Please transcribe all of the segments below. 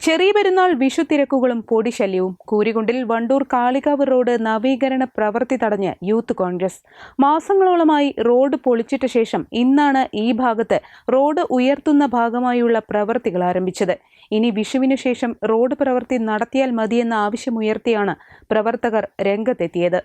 Cheriya Perunnal Vishu തിരക്കുകളും പൊടിശല്യവും. കൂരികുണ്ടിൽ Wandoor Kalikavu road നവീകരണ പ്രവൃത്തി തടഞ്ഞ് യൂത്ത് കോൺഗ്രസ്. മാസങ്ങളോളമായി റോഡ് പൊളിച്ചിട്ട ശേഷം ഇന്നാണ് ഈ ഭാഗത്ത് റോഡ് ഉയർത്തുന്ന ഭാഗമായുള്ള പ്രവൃത്തികൾ ആരംഭിച്ചത്. ഇനി വിഷുവിനു ശേഷം റോഡ് പ്രവൃത്തി നടത്തിയാൽ മതിയെന്ന ആവശ്യമുയർത്തിയാണ് പ്രവർത്തകർ രംഗത്തെത്തിയത്.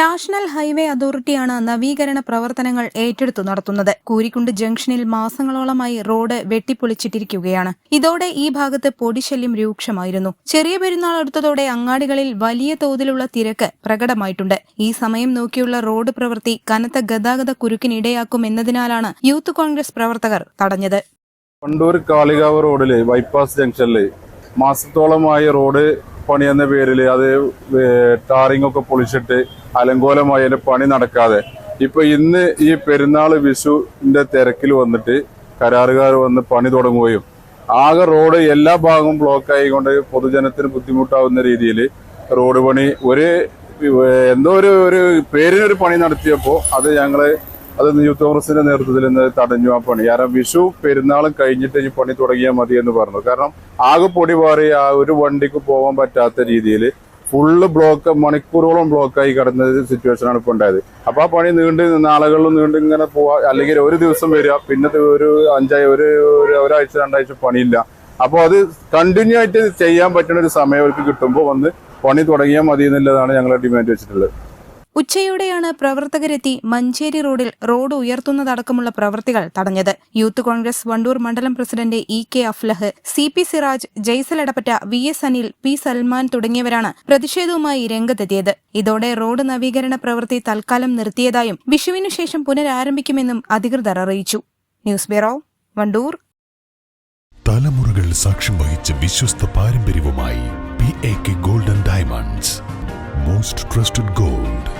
നാഷണൽ ഹൈവേ അതോറിറ്റിയാണ് നവീകരണ പ്രവർത്തനങ്ങൾ ഏറ്റെടുത്തു നടത്തുന്നത്. കൂരിക്കുണ്ട് ജംഗ്ഷനിൽ മാസങ്ങളോളമായി റോഡ് വെട്ടിപ്പൊളിച്ചിട്ടിരിക്കുകയാണ്. ഇതോടെ ഈ ഭാഗത്ത് പൊടിശല്യം രൂക്ഷമായിരുന്നു. ചെറിയ പെരുന്നാൾ അടുത്തതോടെ അങ്ങാടികളിൽ വലിയ തോതിലുള്ള തിരക്ക് പ്രകടമായിട്ടുണ്ട്. ഈ സമയം നോക്കിയുള്ള റോഡ് പ്രവൃത്തി കനത്ത ഗതാഗത കുരുക്കിനിടയാക്കും എന്നതിനാലാണ് യൂത്ത് കോൺഗ്രസ് പ്രവർത്തകർ തടഞ്ഞത്. വണ്ടൂർ കാളികാവ് റോഡിലെ ബൈപ്പാസ് ജംഗ്ഷനിലെ മാസത്തോളമായി റോഡ് പണിയെന്ന പേരിൽ അത് ടാറിംഗ് ഒക്കെ പൊളിച്ചിട്ട് അലങ്കോലമായി അതിന്റെ പണി നടക്കാതെ. ഇപ്പൊ ഇന്ന് ഈ പെരുന്നാൾ വിഷുവിന്റെ തിരക്കിൽ വന്നിട്ട് കരാറുകാർ വന്ന് പണി തുടങ്ങുകയും ആകെ റോഡ് എല്ലാ ഭാഗവും ബ്ലോക്ക് ആയിക്കൊണ്ട് പൊതുജനത്തിന് ബുദ്ധിമുട്ടാവുന്ന രീതിയിൽ റോഡ് പണി ഒരു എന്തോ ഒരു ഒരു പേരിനൊരു പണി നടത്തിയപ്പോൾ അത് ഞങ്ങൾ അത് യൂത്ത് കോൺഗ്രസിന്റെ നേതൃത്വത്തിൽ നിന്ന് തടഞ്ഞു ആ പണി. കാരണം വിഷു പെരുന്നാളും കഴിഞ്ഞിട്ട് ഈ പണി തുടങ്ങിയാൽ മതി എന്ന് പറഞ്ഞു. കാരണം ആകെ പൊടി പാറി ആ ഒരു വണ്ടിക്ക് പോകാൻ പറ്റാത്ത രീതിയിൽ ഫുള്ള് ബ്ലോക്ക് മണിക്കൂറോളം ബ്ലോക്കായി കിടന്ന സിറ്റുവേഷനാണ് ഇപ്പോൾ ഉണ്ടായത്. അപ്പൊ ആ പണി നീണ്ട് നാളുകളിലും നീണ്ട് ഇങ്ങനെ പോവാ അല്ലെങ്കിൽ ഒരു ദിവസം വരിക പിന്നെ ഒരു അഞ്ചായി ഒരു ഒരു ഒരാഴ്ച രണ്ടാഴ്ച പണിയില്ല. അപ്പോൾ അത് കണ്ടിന്യൂ ആയിട്ട് ചെയ്യാൻ പറ്റുന്ന ഒരു സമയം അവർക്ക് കിട്ടുമ്പോൾ വന്ന് പണി തുടങ്ങിയാൽ മതി എന്നുള്ളതാണ് ഞങ്ങൾ ഡിമാൻഡ് വെച്ചിട്ടുള്ളത്. ഉച്ചയോടെയാണ് പ്രവർത്തകരെത്തി മഞ്ചേരി റോഡിൽ റോഡ് ഉയർത്തുന്നതടക്കമുള്ള പ്രവൃത്തികൾ തടഞ്ഞത്. യൂത്ത് കോൺഗ്രസ് വണ്ടൂർ മണ്ഡലം president E K Aflah C P Siraj Jaisal Edappatta V S Anil P Salman തുടങ്ങിയവരാണ് പ്രതിഷേധവുമായി രംഗത്തെത്തിയത്. ഇതോടെ റോഡ് നവീകരണ പ്രവൃത്തി തൽക്കാലം നിർത്തിയതായും വിഷുവിനു ശേഷം പുനരാരംഭിക്കുമെന്നും അധികൃതർ അറിയിച്ചു. News bureau Wandoor. തലമുറകൾ സാക്ഷ്യം വഹിച്ച വിശ്വസ്ത പാരമ്പര്യവുമായി P A K golden diamonds. Most trusted gold.